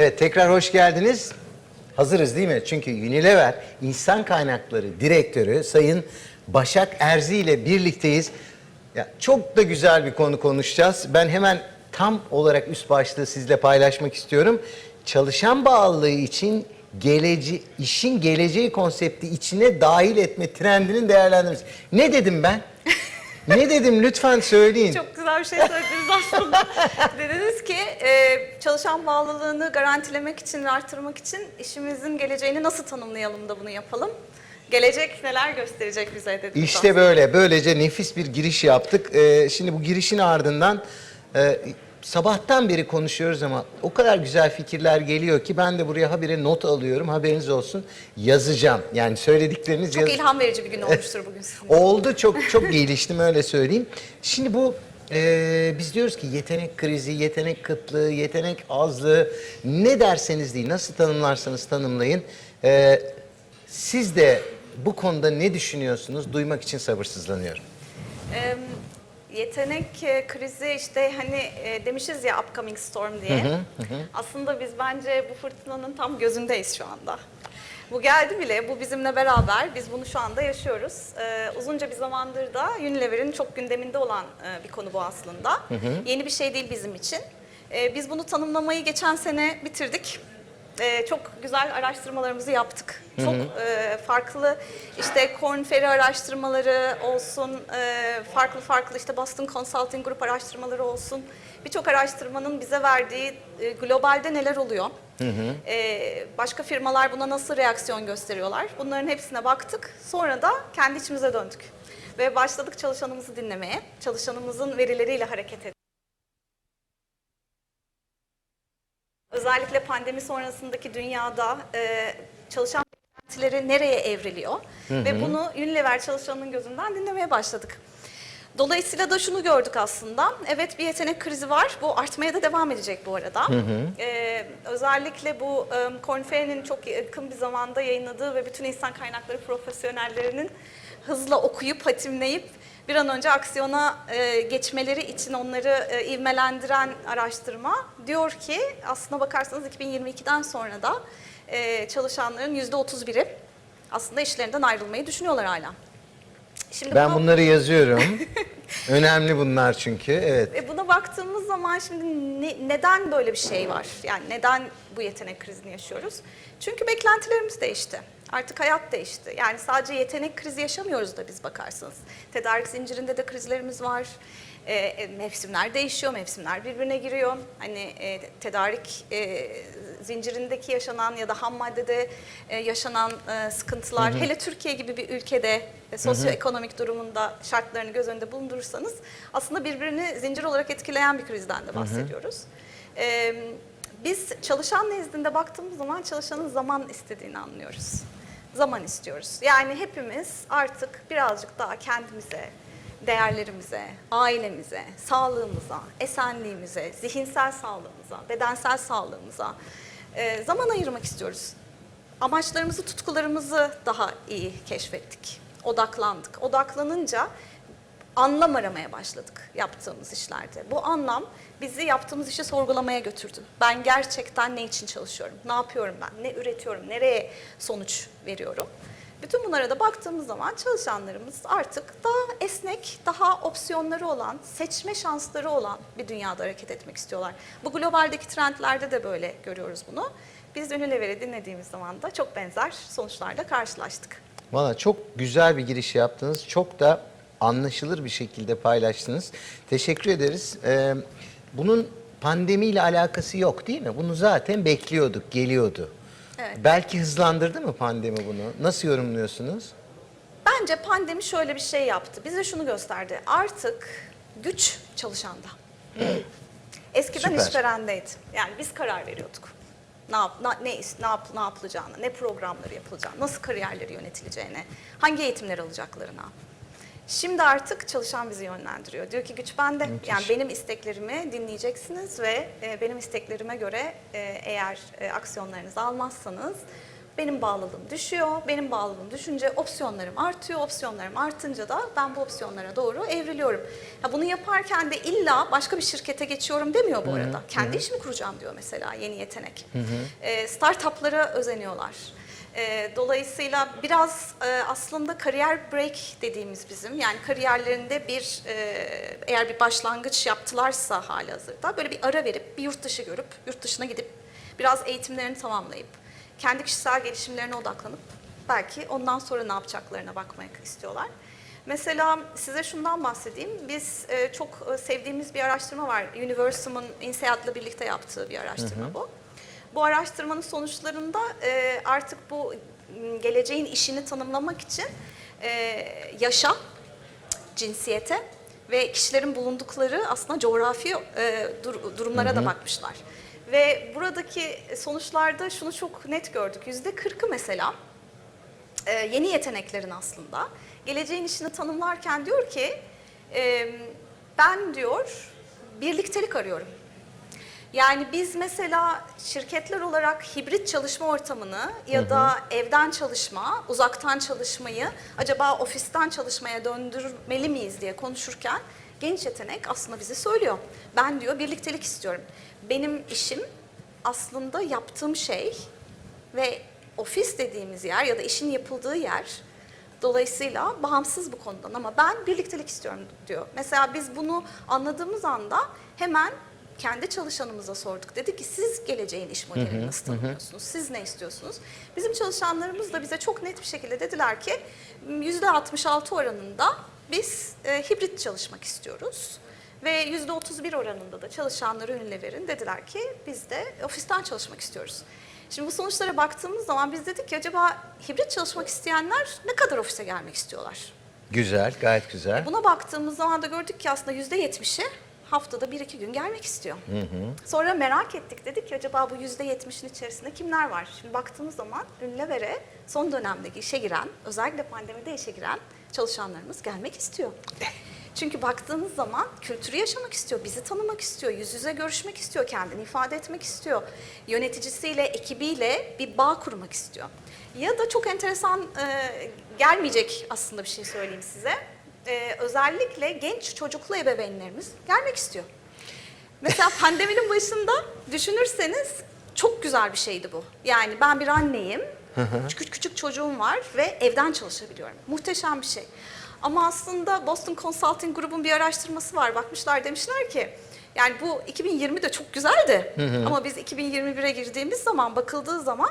Evet tekrar hoş geldiniz. Hazırız değil mi? Çünkü Unilever İnsan Kaynakları Direktörü Sayın Başak Erzi ile birlikteyiz. Ya, çok da güzel bir konu konuşacağız. Ben hemen tam olarak üst başlığı sizle paylaşmak istiyorum. Çalışan bağlılığı için gelece işin geleceği konsepti içine dahil etme trendinin değerlendirmesi. Ne dedim ben? ne dedim lütfen söyleyin. Çok güzel bir şey söylediniz aslında. Dediniz ki e, çalışan bağlılığını garantilemek için ve artırmak için işimizin geleceğini nasıl tanımlayalım da bunu yapalım. Gelecek neler gösterecek bize dediniz İşte aslında. böyle. Böylece nefis bir giriş yaptık. Ee, şimdi bu girişin ardından e, sabahtan beri konuşuyoruz ama o kadar güzel fikirler geliyor ki ben de buraya habire not alıyorum. Haberiniz olsun. Yazacağım. Yani söyledikleriniz Çok yaz- ilham verici bir gün olmuştur bugün sizin. Oldu çok çok geliştim öyle söyleyeyim. Şimdi bu e, biz diyoruz ki yetenek krizi, yetenek kıtlığı, yetenek azlığı ne derseniz değil nasıl tanımlarsanız tanımlayın. E, siz de bu konuda ne düşünüyorsunuz duymak için sabırsızlanıyorum. Em, yetenek e, krizi işte hani e, demişiz ya upcoming storm diye. Aslında biz bence bu fırtınanın tam gözündeyiz şu anda. Bu geldi bile, bu bizimle beraber. Biz bunu şu anda yaşıyoruz. Ee, uzunca bir zamandır da Unilever'in çok gündeminde olan e, bir konu bu aslında. Yeni bir şey değil bizim için. Ee, biz bunu tanımlamayı geçen sene bitirdik. Ee, çok güzel araştırmalarımızı yaptık. Çok e, farklı işte Korn Ferry araştırmaları olsun, e, farklı farklı işte Boston Consulting Group araştırmaları olsun. Birçok araştırmanın bize verdiği e, globalde neler oluyor? E, başka firmalar buna nasıl reaksiyon gösteriyorlar? Bunların hepsine baktık. Sonra da kendi içimize döndük. Ve başladık çalışanımızı dinlemeye, çalışanımızın verileriyle hareket etmeye. Özellikle pandemi sonrasındaki dünyada e, çalışan beklentileri nereye evriliyor ve bunu Unilever çalışanının gözünden dinlemeye başladık. Dolayısıyla da şunu gördük aslında. Evet bir yetenek krizi var. Bu artmaya da devam edecek bu arada. Ee, özellikle bu e, Korn Ferry'nin çok yakın bir zamanda yayınladığı ve bütün insan kaynakları profesyonellerinin hızla okuyup hatimleyip bir an önce aksiyona e, geçmeleri için onları e, ivmelendiren araştırma diyor ki aslına bakarsanız 2022'den sonra da e, çalışanların %31'i aslında işlerinden ayrılmayı düşünüyorlar hala. Şimdi Ben bu- bunları yazıyorum. Önemli bunlar çünkü. Evet. e buna baktığımız zaman şimdi ne- neden böyle bir şey var? Yani neden bu yetenek krizini yaşıyoruz? Çünkü beklentilerimiz değişti. Artık hayat değişti. Yani sadece yetenek krizi yaşamıyoruz da biz bakarsanız. Tedarik zincirinde de krizlerimiz var. E, e, mevsimler değişiyor, mevsimler birbirine giriyor. Hani e, tedarik e, zincirindeki yaşanan ya da ham maddede e, yaşanan e, sıkıntılar, hele Türkiye gibi bir ülkede e, sosyoekonomik durumunda şartlarını göz önünde bulundurursanız aslında birbirini zincir olarak etkileyen bir krizden de bahsediyoruz. E, biz çalışan nezdinde baktığımız zaman çalışanın zaman istediğini anlıyoruz. Zaman istiyoruz. Yani hepimiz artık birazcık daha kendimize, değerlerimize, ailemize, sağlığımıza, esenliğimize, zihinsel sağlığımıza, bedensel sağlığımıza e, zaman ayırmak istiyoruz. Amaçlarımızı, tutkularımızı daha iyi keşfettik. Odaklandık. Odaklanınca anlam aramaya başladık yaptığımız işlerde. Bu anlam bizi yaptığımız işi sorgulamaya götürdü. Ben gerçekten ne için çalışıyorum? Ne yapıyorum ben? Ne üretiyorum? Nereye sonuç veriyorum? Bütün bunlara da baktığımız zaman çalışanlarımız artık daha esnek, daha opsiyonları olan, seçme şansları olan bir dünyada hareket etmek istiyorlar. Bu globaldeki trendlerde de böyle görüyoruz bunu. Biz Unilever'i dinlediğimiz zaman da çok benzer sonuçlarla karşılaştık. Valla çok güzel bir giriş yaptınız. Çok da anlaşılır bir şekilde paylaştınız. Teşekkür ederiz. Ee, bunun pandemiyle alakası yok değil mi? Bunu zaten bekliyorduk, geliyordu. Evet. Belki hızlandırdı mı pandemi bunu? Nasıl yorumluyorsunuz? Bence pandemi şöyle bir şey yaptı. Bize şunu gösterdi. Artık güç çalışanda. Eskiden Süper. işverendeydi. Yani biz karar veriyorduk. Ne yap, ne, is- ne, yap, ne yapılacağını, ne programları yapılacağını, nasıl kariyerleri yönetileceğine, hangi eğitimler alacaklarına. Şimdi artık çalışan bizi yönlendiriyor. Diyor ki güç bende. Yani benim isteklerimi dinleyeceksiniz ve e, benim isteklerime göre e, eğer e, aksiyonlarınızı almazsanız benim bağlılığım düşüyor. Benim bağlılığım düşünce opsiyonlarım artıyor. Opsiyonlarım artınca da ben bu opsiyonlara doğru evriliyorum. Ya bunu yaparken de illa başka bir şirkete geçiyorum demiyor bu arada. Kendi işimi kuracağım diyor mesela yeni yetenek. E, startuplara özeniyorlar. E, dolayısıyla biraz e, aslında kariyer break dediğimiz bizim yani kariyerlerinde bir e, eğer bir başlangıç yaptılarsa hali hazırda böyle bir ara verip bir yurt dışı görüp yurt dışına gidip biraz eğitimlerini tamamlayıp kendi kişisel gelişimlerine odaklanıp belki ondan sonra ne yapacaklarına bakmak istiyorlar. Mesela size şundan bahsedeyim. Biz e, çok sevdiğimiz bir araştırma var. Universum'un INSEAD'la birlikte yaptığı bir araştırma bu. Bu araştırmanın sonuçlarında e, artık bu m, geleceğin işini tanımlamak için e, yaşa, cinsiyete ve kişilerin bulundukları aslında coğrafi e, dur- durumlara da bakmışlar. Ve buradaki sonuçlarda şunu çok net gördük. Yüzde kırkı mesela e, yeni yeteneklerin aslında geleceğin işini tanımlarken diyor ki e, ben diyor birliktelik arıyorum. Yani biz mesela şirketler olarak hibrit çalışma ortamını ya da evden çalışma, uzaktan çalışmayı acaba ofisten çalışmaya döndürmeli miyiz diye konuşurken genç yetenek aslında bize söylüyor. Ben diyor birliktelik istiyorum. Benim işim aslında yaptığım şey ve ofis dediğimiz yer ya da işin yapıldığı yer dolayısıyla bağımsız bu konudan ama ben birliktelik istiyorum diyor. Mesela biz bunu anladığımız anda hemen kendi çalışanımıza sorduk. Dedik ki siz geleceğin iş modelini nasıl tanımlıyorsunuz? Siz ne istiyorsunuz? Bizim çalışanlarımız da bize çok net bir şekilde dediler ki %66 oranında biz e, hibrit çalışmak istiyoruz. Ve %31 oranında da çalışanları önüne verin dediler ki biz de ofisten çalışmak istiyoruz. Şimdi bu sonuçlara baktığımız zaman biz dedik ki acaba hibrit çalışmak isteyenler ne kadar ofise gelmek istiyorlar? Güzel, gayet güzel. Buna baktığımız zaman da gördük ki aslında yüzde yetmişi haftada bir iki gün gelmek istiyor. Sonra merak ettik dedik ki acaba bu yüzde yetmişin içerisinde kimler var? Şimdi baktığımız zaman Ünlüver'e son dönemdeki işe giren, özellikle pandemide işe giren çalışanlarımız gelmek istiyor. Çünkü baktığınız zaman kültürü yaşamak istiyor, bizi tanımak istiyor, yüz yüze görüşmek istiyor, kendini ifade etmek istiyor. Yöneticisiyle, ekibiyle bir bağ kurmak istiyor. Ya da çok enteresan e, gelmeyecek aslında bir şey söyleyeyim size. E, özellikle genç çocuklu ebeveynlerimiz gelmek istiyor. Mesela pandeminin başında düşünürseniz çok güzel bir şeydi bu. Yani ben bir anneyim, küçük küçük çocuğum var ve evden çalışabiliyorum. Muhteşem bir şey. Ama aslında Boston Consulting Group'un bir araştırması var. Bakmışlar demişler ki yani bu 2020'de çok güzeldi. Ama biz 2021'e girdiğimiz zaman bakıldığı zaman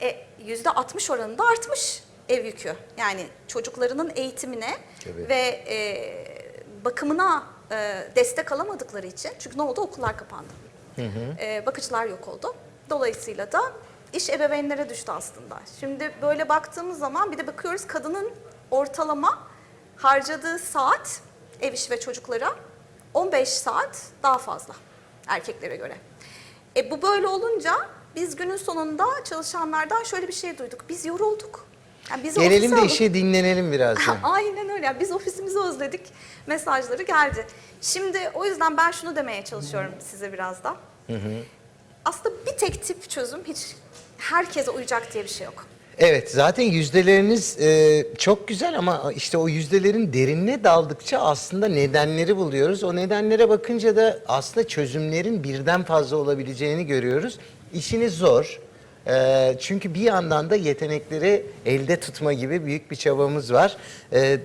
e, %60 oranında artmış ev yükü. Yani çocuklarının eğitimine Tabii. ve e, bakımına e, destek alamadıkları için çünkü ne oldu okullar kapandı. E, bakıcılar yok oldu. Dolayısıyla da iş ebeveynlere düştü aslında. Şimdi böyle baktığımız zaman bir de bakıyoruz kadının ortalama harcadığı saat ev işi ve çocuklara 15 saat daha fazla erkeklere göre. E bu böyle olunca biz günün sonunda çalışanlardan şöyle bir şey duyduk. Biz yorulduk. Yani bizi Gelelim de işe dinlenelim biraz. Aynen öyle. Yani biz ofisimizi özledik. Mesajları geldi. Şimdi o yüzden ben şunu demeye çalışıyorum size biraz da. Aslında bir tek tip çözüm hiç herkese uyacak diye bir şey yok. Evet zaten yüzdeleriniz e, çok güzel ama işte o yüzdelerin derinine daldıkça aslında nedenleri buluyoruz. O nedenlere bakınca da aslında çözümlerin birden fazla olabileceğini görüyoruz. İşiniz zor. E, çünkü bir yandan da yetenekleri elde tutma gibi büyük bir çabamız var. E,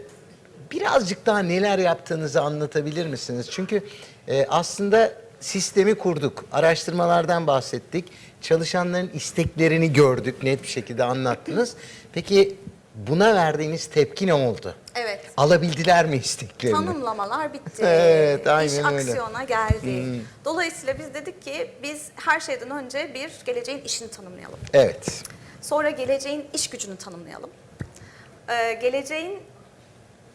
birazcık daha neler yaptığınızı anlatabilir misiniz? Çünkü e, aslında sistemi kurduk, araştırmalardan bahsettik, çalışanların isteklerini gördük, net bir şekilde anlattınız. Peki buna verdiğiniz tepki ne oldu? Evet. Alabildiler mi isteklerini? Tanımlamalar bitti. Evet, aynen İş öyle. Hmm. aksiyona geldi. Dolayısıyla biz dedik ki biz her şeyden önce bir geleceğin işini tanımlayalım. Evet. Sonra geleceğin iş gücünü tanımlayalım. Ee, geleceğin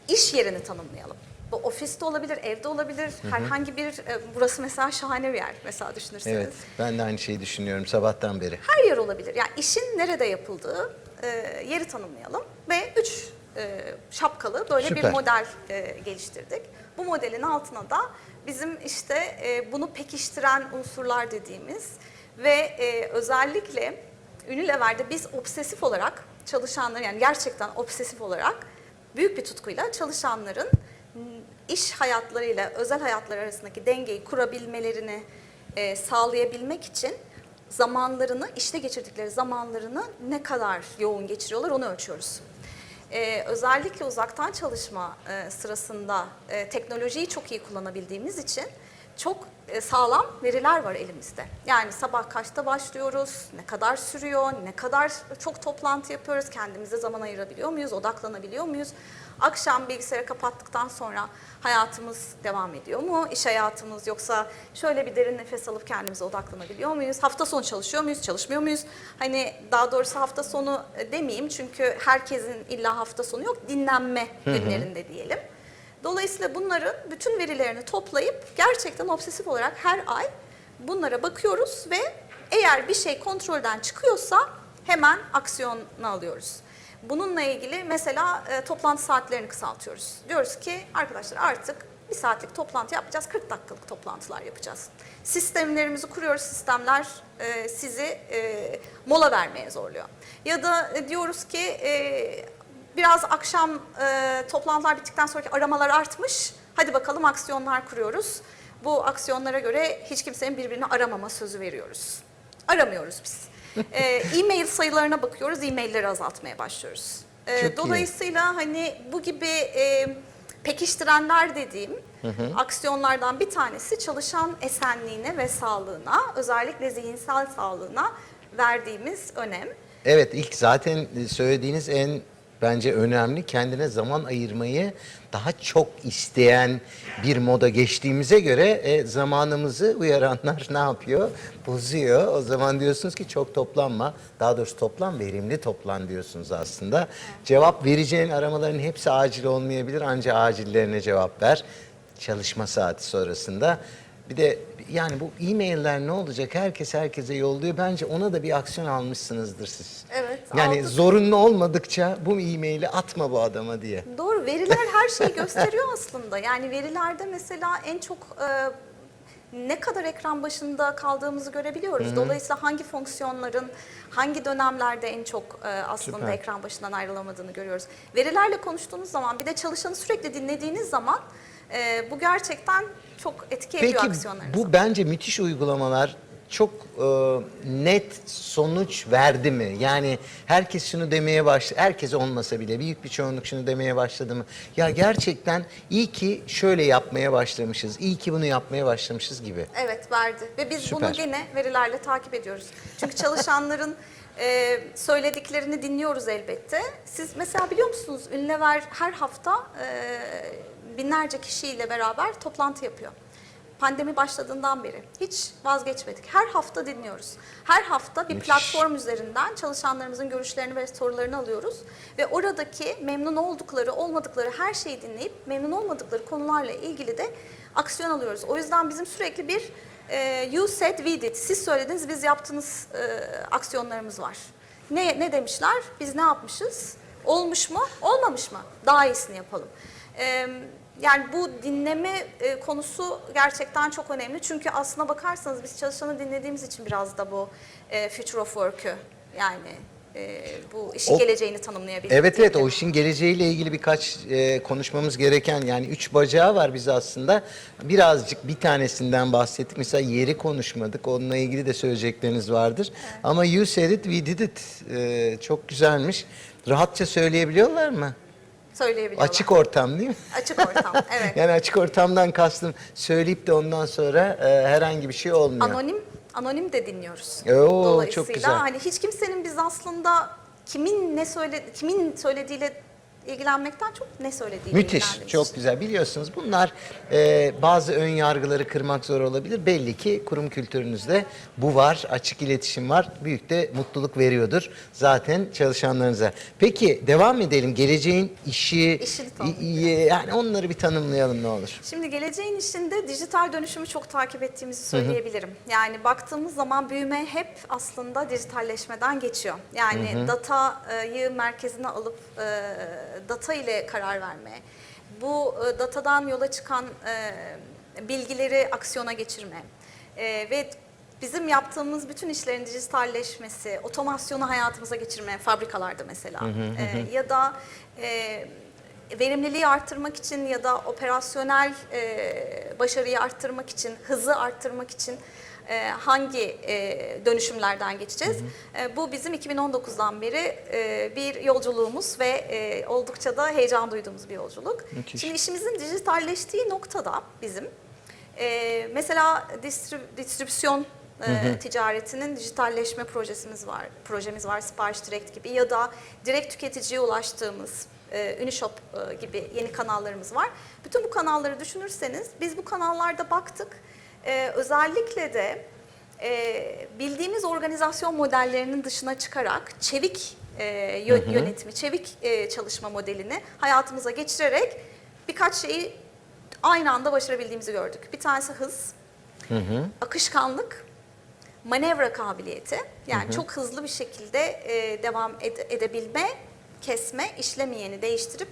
iş yerini tanımlayalım. Bu ofiste olabilir, evde olabilir, herhangi bir, e, burası mesela şahane bir yer mesela düşünürseniz. Evet, ben de aynı şeyi düşünüyorum sabahtan beri. Her yer olabilir. Yani işin nerede yapıldığı e, yeri tanımlayalım ve üç e, şapkalı böyle Süper. bir model e, geliştirdik. Bu modelin altına da bizim işte e, bunu pekiştiren unsurlar dediğimiz ve e, özellikle Unilever'de biz obsesif olarak çalışanların yani gerçekten obsesif olarak büyük bir tutkuyla çalışanların iş hayatlarıyla özel hayatları arasındaki dengeyi kurabilmelerini e, sağlayabilmek için zamanlarını, işte geçirdikleri zamanlarını ne kadar yoğun geçiriyorlar onu ölçüyoruz. Ee, özellikle uzaktan çalışma e, sırasında e, teknolojiyi çok iyi kullanabildiğimiz için çok e, sağlam veriler var elimizde. Yani sabah kaçta başlıyoruz, ne kadar sürüyor, ne kadar çok toplantı yapıyoruz, kendimize zaman ayırabiliyor muyuz, odaklanabiliyor muyuz? Akşam bilgisayarı kapattıktan sonra hayatımız devam ediyor mu? İş hayatımız yoksa şöyle bir derin nefes alıp kendimize odaklanabiliyor muyuz? Hafta sonu çalışıyor muyuz, çalışmıyor muyuz? Hani daha doğrusu hafta sonu e, demeyeyim çünkü herkesin illa hafta sonu yok, dinlenme günlerinde diyelim. Dolayısıyla bunların bütün verilerini toplayıp gerçekten obsesif olarak her ay bunlara bakıyoruz ve eğer bir şey kontrolden çıkıyorsa hemen aksiyona alıyoruz. Bununla ilgili mesela e, toplantı saatlerini kısaltıyoruz. Diyoruz ki arkadaşlar artık bir saatlik toplantı yapacağız, 40 dakikalık toplantılar yapacağız. Sistemlerimizi kuruyoruz, sistemler e, sizi e, mola vermeye zorluyor. Ya da e, diyoruz ki e, biraz akşam e, toplantılar bittikten sonraki aramalar artmış, hadi bakalım aksiyonlar kuruyoruz. Bu aksiyonlara göre hiç kimsenin birbirini aramama sözü veriyoruz. Aramıyoruz biz. E, e-mail sayılarına bakıyoruz, e-mailleri azaltmaya başlıyoruz. E, Çok dolayısıyla hani bu gibi e, pekiştirenler dediğim aksiyonlardan bir tanesi çalışan esenliğine ve sağlığına, özellikle zihinsel sağlığına verdiğimiz önem. Evet ilk zaten söylediğiniz en bence önemli kendine zaman ayırmayı daha çok isteyen bir moda geçtiğimize göre e, zamanımızı uyaranlar ne yapıyor? Bozuyor. O zaman diyorsunuz ki çok toplanma. Daha doğrusu toplan verimli toplan diyorsunuz aslında. Cevap vereceğin aramaların hepsi acil olmayabilir ancak acillerine cevap ver. Çalışma saati sonrasında. Bir de yani bu e-mailler ne olacak? Herkes herkese yolluyor. Bence ona da bir aksiyon almışsınızdır siz. Evet, Yani aldık. zorunlu olmadıkça bu e-maili atma bu adama diye. Doğru, veriler her şeyi gösteriyor aslında. Yani verilerde mesela en çok e, ne kadar ekran başında kaldığımızı görebiliyoruz. Dolayısıyla hangi fonksiyonların hangi dönemlerde en çok e, aslında Süper. ekran başından ayrılamadığını görüyoruz. Verilerle konuştuğunuz zaman bir de çalışanı sürekli dinlediğiniz zaman e, bu gerçekten çok etki ediyor Peki aksiyonlarınıza. bu bence müthiş uygulamalar çok e, net sonuç verdi mi? Yani herkes şunu demeye başladı. Herkes olmasa bile büyük bir çoğunluk şunu demeye başladı mı? Ya gerçekten iyi ki şöyle yapmaya başlamışız. iyi ki bunu yapmaya başlamışız gibi. Evet verdi ve biz bunu Süper. gene verilerle takip ediyoruz. Çünkü çalışanların e, söylediklerini dinliyoruz elbette. Siz mesela biliyor musunuz Ünlever her hafta e, binlerce kişiyle beraber toplantı yapıyor. Pandemi başladığından beri hiç vazgeçmedik. Her hafta dinliyoruz. Her hafta bir platform üzerinden çalışanlarımızın görüşlerini ve sorularını alıyoruz. Ve oradaki memnun oldukları, olmadıkları her şeyi dinleyip memnun olmadıkları konularla ilgili de aksiyon alıyoruz. O yüzden bizim sürekli bir e, you said we did, siz söylediniz biz yaptınız e, aksiyonlarımız var. Ne, ne demişler? Biz ne yapmışız? Olmuş mu? Olmamış mı? Daha iyisini yapalım. E, yani bu dinleme e, konusu gerçekten çok önemli. Çünkü aslına bakarsanız biz çalışanı dinlediğimiz için biraz da bu e, future of work'ü yani e, bu işin O- geleceğini tanımlayabildik. Evet evet o işin geleceğiyle ilgili birkaç e, konuşmamız gereken yani üç bacağı var bize aslında. Birazcık bir tanesinden bahsettik. Mesela yeri konuşmadık. Onunla ilgili de söyleyecekleriniz vardır. Ama you said it, we did it. E, çok güzelmiş. Rahatça söyleyebiliyorlar mı? Söyleyebiliyorlar. Açık ortam değil mi? Açık ortam, evet. Yani açık ortamdan kastım söyleyip de ondan sonra e, herhangi bir şey olmuyor. Anonim anonim de dinliyoruz. Oo, çok Dolayısıyla güzel. hani hiç kimsenin biz aslında kimin ne söyle kimin söylediğiyle ilgilenmekten çok ne söylediğiyle Müthiş, çok güzel. Biliyorsunuz bunlar e, bazı ön yargıları kırmak zor olabilir. Belli ki kurum kültürünüzde bu var, açık iletişim var. Büyük de mutluluk veriyordur zaten çalışanlarınıza. Peki devam edelim. Geleceğin işi, İşini tanımlayalım. i- i- yani onları bir tanımlayalım ne olur. Şimdi geleceğin işinde dijital dönüşümü çok takip ettiğimizi söyleyebilirim. Yani baktığımız zaman büyüme hep aslında dijitalleşmeden geçiyor. Yani datayı merkezine alıp e, data ile karar verme, bu e, datadan yola çıkan e, bilgileri aksiyona geçirme e, ve bizim yaptığımız bütün işlerin dijitalleşmesi, otomasyonu hayatımıza geçirme fabrikalarda mesela. E, ya da e, verimliliği arttırmak için ya da operasyonel e, başarıyı arttırmak için, hızı arttırmak için e, hangi e, dönüşümlerden geçeceğiz? E, bu bizim 2019'dan beri e, bir yolculuğumuz ve e, oldukça da heyecan duyduğumuz bir yolculuk. Müthiş. Şimdi işimizin dijitalleştiği noktada bizim e, mesela distrib- distribüsyon e, ticaretinin dijitalleşme projesimiz var. Projemiz var Sipariş Direkt gibi ya da direkt tüketiciye ulaştığımız e, Unishop e, gibi yeni kanallarımız var. Bütün bu kanalları düşünürseniz biz bu kanallarda baktık. E, özellikle de e, bildiğimiz organizasyon modellerinin dışına çıkarak çevik e, yö- yönetimi, çevik e, çalışma modelini hayatımıza geçirerek birkaç şeyi aynı anda başarabildiğimizi gördük. Bir tanesi hız, akışkanlık, manevra kabiliyeti. Yani çok hızlı bir şekilde e, devam ed- edebilme, kesme, işlemeyeni değiştirip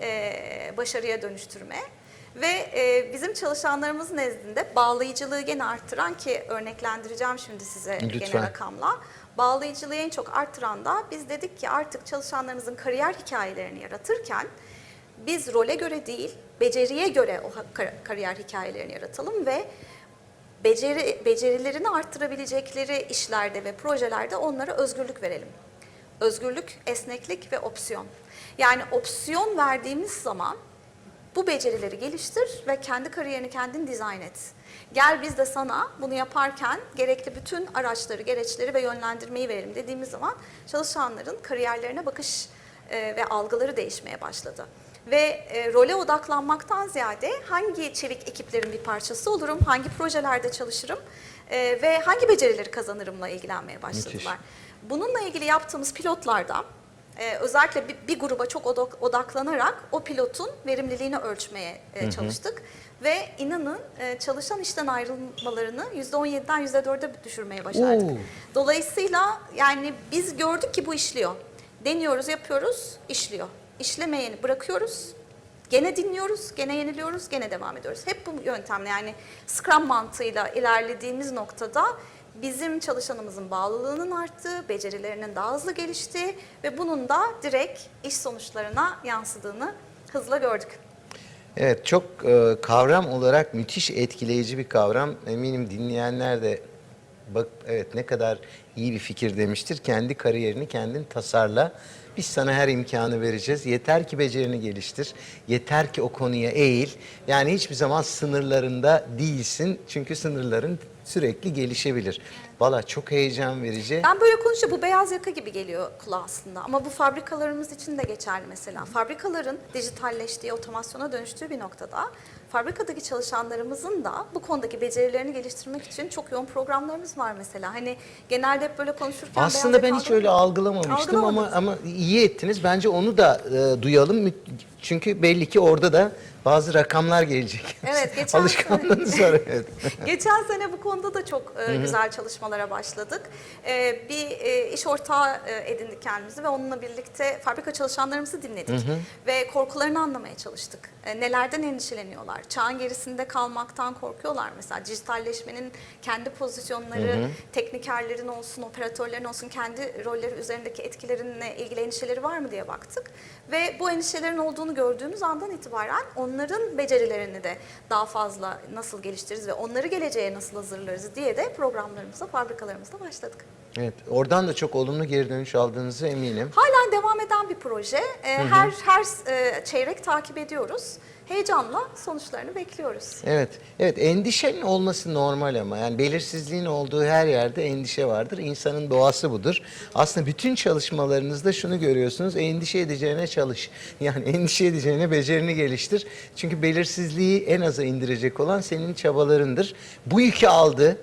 e, başarıya dönüştürme. Ve e, bizim çalışanlarımız nezdinde bağlayıcılığı gene arttıran ki örneklendireceğim şimdi size Lütfen. gene rakamla. Bağlayıcılığı en çok arttıran da biz dedik ki artık çalışanlarımızın kariyer hikayelerini yaratırken biz role göre değil, beceriye göre o kariyer hikayelerini yaratalım ve beceri becerilerini arttırabilecekleri işlerde ve projelerde onlara özgürlük verelim. Özgürlük, esneklik ve opsiyon. Yani opsiyon verdiğimiz zaman bu becerileri geliştir ve kendi kariyerini kendin dizayn et. Gel biz de sana bunu yaparken gerekli bütün araçları, gereçleri ve yönlendirmeyi verelim dediğimiz zaman çalışanların kariyerlerine bakış e, ve algıları değişmeye başladı. Ve e, role odaklanmaktan ziyade hangi çevik ekiplerin bir parçası olurum, hangi projelerde çalışırım e, ve hangi becerileri kazanırımla ilgilenmeye başladılar. Müthiş. Bununla ilgili yaptığımız pilotlarda e, özellikle bir, bir gruba çok odak- odaklanarak o pilotun verimliliğini ölçmeye e, çalıştık. Ve inanın e, çalışan işten ayrılmalarını %17'den %4'e düşürmeye başardık. Oo. Dolayısıyla yani biz gördük ki bu işliyor. Deniyoruz, yapıyoruz, işliyor. İşlemeyeni bırakıyoruz. Gene dinliyoruz, gene yeniliyoruz, gene devam ediyoruz. Hep bu yöntemle yani Scrum mantığıyla ilerlediğimiz noktada bizim çalışanımızın bağlılığının arttığı, becerilerinin daha hızlı geliştiği ve bunun da direkt iş sonuçlarına yansıdığını hızla gördük. Evet çok e, kavram olarak müthiş etkileyici bir kavram. Eminim dinleyenler de bak evet ne kadar iyi bir fikir demiştir. Kendi kariyerini kendin tasarla. Biz sana her imkanı vereceğiz. Yeter ki becerini geliştir. Yeter ki o konuya eğil. Yani hiçbir zaman sınırlarında değilsin. Çünkü sınırların sürekli gelişebilir. Valla çok heyecan verici. Ben böyle konuşunca bu beyaz yaka gibi geliyor kulağa aslında. Ama bu fabrikalarımız için de geçerli mesela. Fabrikaların dijitalleştiği, otomasyona dönüştüğü bir noktada fabrikadaki çalışanlarımızın da bu konudaki becerilerini geliştirmek için çok yoğun programlarımız var mesela. Hani genelde hep böyle konuşurken Aslında ben hiç öyle algılamamıştım ama ama iyi ettiniz. Bence onu da e, duyalım. Çünkü belli ki orada da bazı rakamlar gelecek. Evet, geçen Alışkanlığınız sene- var evet. Geçen sene bu konuda da çok e, güzel çalışmalara başladık. E, bir e, iş ortağı e, edindik kendimizi ve onunla birlikte fabrika çalışanlarımızı dinledik. Ve korkularını anlamaya çalıştık. E, nelerden endişeleniyorlar? Çağın gerisinde kalmaktan korkuyorlar mesela. Dijitalleşmenin kendi pozisyonları, teknikerlerin olsun, operatörlerin olsun kendi rolleri üzerindeki etkilerinle ilgili endişeleri var mı diye baktık. Ve bu endişelerin olduğunu gördüğümüz andan itibaren onların becerilerini de daha fazla nasıl geliştiririz ve onları geleceğe nasıl hazırlarız diye de programlarımıza, fabrikalarımızda başladık. Evet, oradan da çok olumlu geri dönüş aldığınızı eminim. Halen devam eden bir proje. Ee, her her e, çeyrek takip ediyoruz. Heyecanla sonuçlarını bekliyoruz. Evet, evet endişenin olması normal ama yani belirsizliğin olduğu her yerde endişe vardır. İnsanın doğası budur. Aslında bütün çalışmalarınızda şunu görüyorsunuz, endişe edeceğine çalış. Yani endişe edeceğine becerini geliştir. Çünkü belirsizliği en aza indirecek olan senin çabalarındır. Bu yükü aldı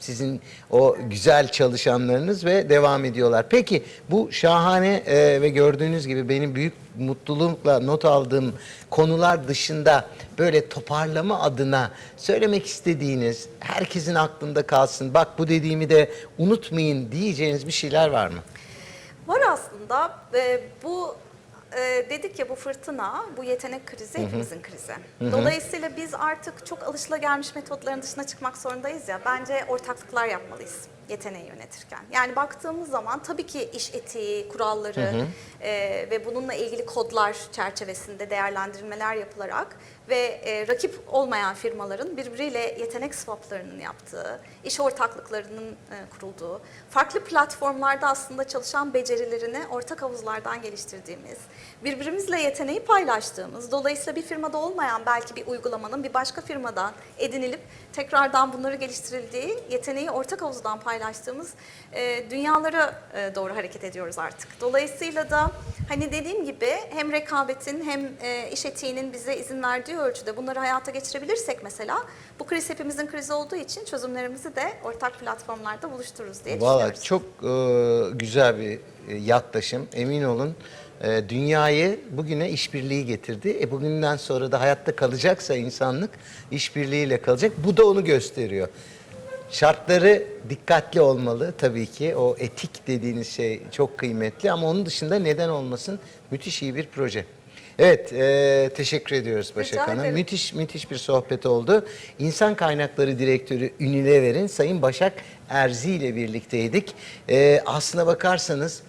sizin o güzel çalışanlarınız ve devam ediyorlar. Peki bu şahane e, ve gördüğünüz gibi benim büyük mutlulukla not aldığım konular dışında böyle toparlama adına söylemek istediğiniz, herkesin aklında kalsın, bak bu dediğimi de unutmayın diyeceğiniz bir şeyler var mı? Var aslında ve bu e, dedik ya bu fırtına, bu yetenek krizi hepimizin krizi. Dolayısıyla biz artık çok alışılagelmiş metotların dışına çıkmak zorundayız ya. Bence ortaklıklar yapmalıyız yeteneği yönetirken. Yani baktığımız zaman tabii ki iş etiği, kuralları e, ve bununla ilgili kodlar çerçevesinde değerlendirmeler yapılarak ve e, rakip olmayan firmaların birbiriyle yetenek swaplarının yaptığı, iş ortaklıklarının e, kurulduğu, farklı platformlarda aslında çalışan becerilerini ortak havuzlardan geliştirdiğimiz, birbirimizle yeteneği paylaştığımız, dolayısıyla bir firmada olmayan belki bir uygulamanın bir başka firmadan edinilip tekrardan bunları geliştirildiği, yeteneği ortak havuzdan paylaştığımız e, dünyalara e, doğru hareket ediyoruz artık. Dolayısıyla da hani dediğim gibi hem rekabetin hem e, iş etiğinin bize izin verdiği ölçüde bunları hayata geçirebilirsek mesela bu kriz hepimizin krizi olduğu için çözümlerimizi de ortak platformlarda buluştururuz diye Valla düşünüyoruz. çok e, güzel bir e, yaklaşım. Emin olun e, dünyayı bugüne işbirliği getirdi. E, bugünden sonra da hayatta kalacaksa insanlık işbirliğiyle kalacak. Bu da onu gösteriyor. Şartları dikkatli olmalı tabii ki. O etik dediğiniz şey çok kıymetli ama onun dışında neden olmasın müthiş iyi bir proje. Evet, e, teşekkür ediyoruz Başak Hanım. Müthiş müthiş bir sohbet oldu. İnsan Kaynakları Direktörü Unilever'in Sayın Başak Erzi ile birlikteydik. Ee, aslına bakarsanız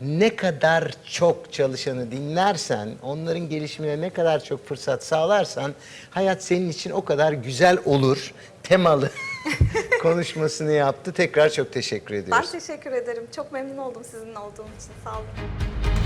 ne kadar çok çalışanı dinlersen, onların gelişimine ne kadar çok fırsat sağlarsan hayat senin için o kadar güzel olur temalı konuşmasını yaptı. Tekrar çok teşekkür ediyoruz. Ben teşekkür ederim. Çok memnun oldum sizinle olduğum için. Sağ olun.